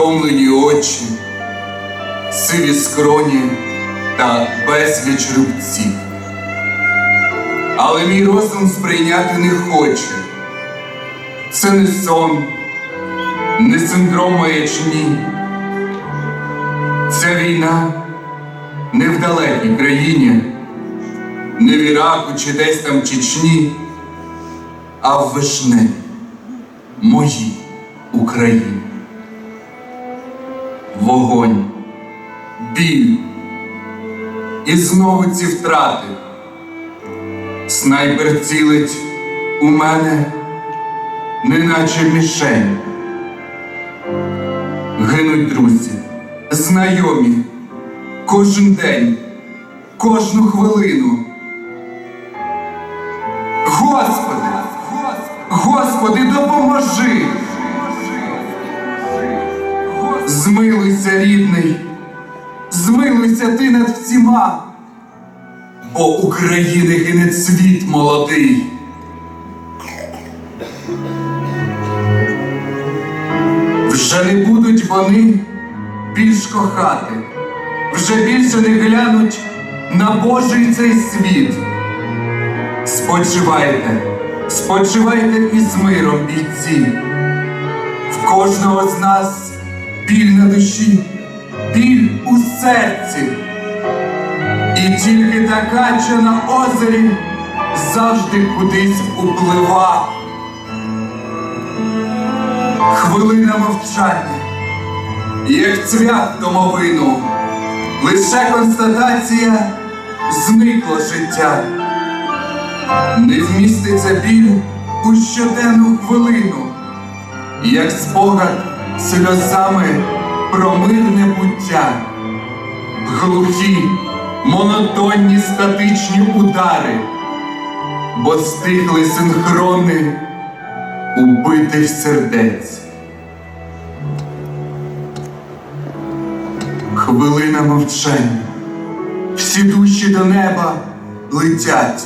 втомлені очі, сиві скроні та безліч рубців. Але мій розум сприйняти не хоче. Це не сон, не синдром маячні. Це війна не в далекій країні, не в Іраку чи десь там Чечні, а в вишневій, моїй Україні. Вогонь, біль і знову ці втрати. Снайпер цілить у мене, неначе мішень. Гинуть друзі, знайомі, кожен день, кожну хвилину. Господи, Господи, допоможи! Змилуйся, рідний, змилуйся ти над всіма, бо України гине світ молодий. Вже не будуть вони більш кохати, вже більше не глянуть на Божий цей світ. Спочивайте, спочивайте із миром, бійці. В кожного з нас біль на душі, біль у серці. І тільки така, що на озері завжди кудись уплива. Хвилина мовчання, як цвях домовину, лише констатація зникло життя. Не вміститься біль у щоденну хвилину, як спогад сльозами про мирне буття, глухі, монотонні статичні удари, бо стихли синхрони убитих сердець. Хвилина мовчання, всі душі до неба летять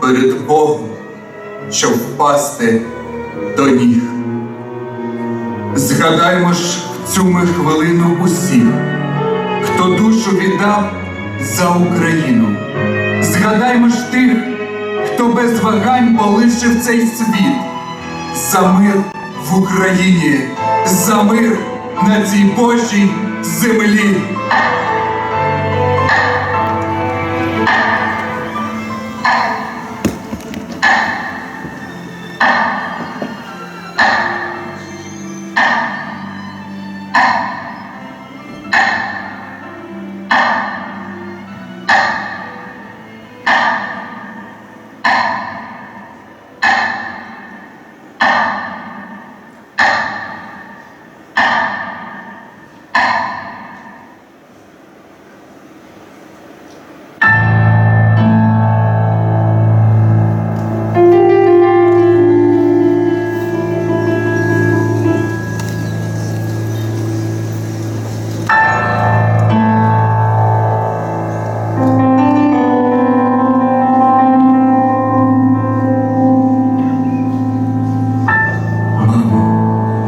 перед Богом, щоб впасти до ніг. Згадаймо ж цю ми хвилину усіх, хто душу віддав за Україну. Згадаймо ж тих, хто без вагань полишив цей світ. За мир в Україні, за мир на цій Божій землі.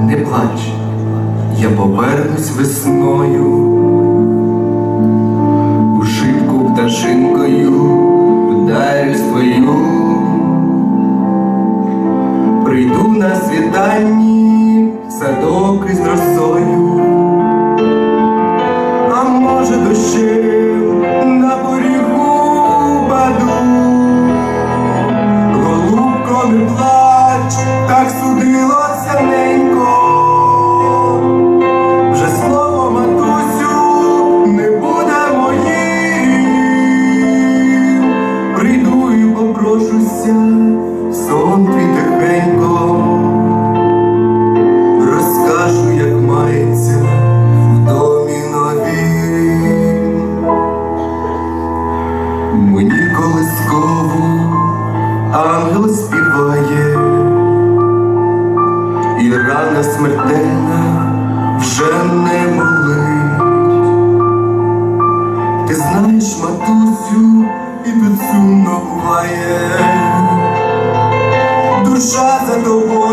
Не плач, я повернусь весною, у шибку пташинкою вдарюсь твою, прийду на світанні садок із росою, знаєш, матусю, і тут сумно буває. Душа за тобою,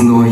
весною.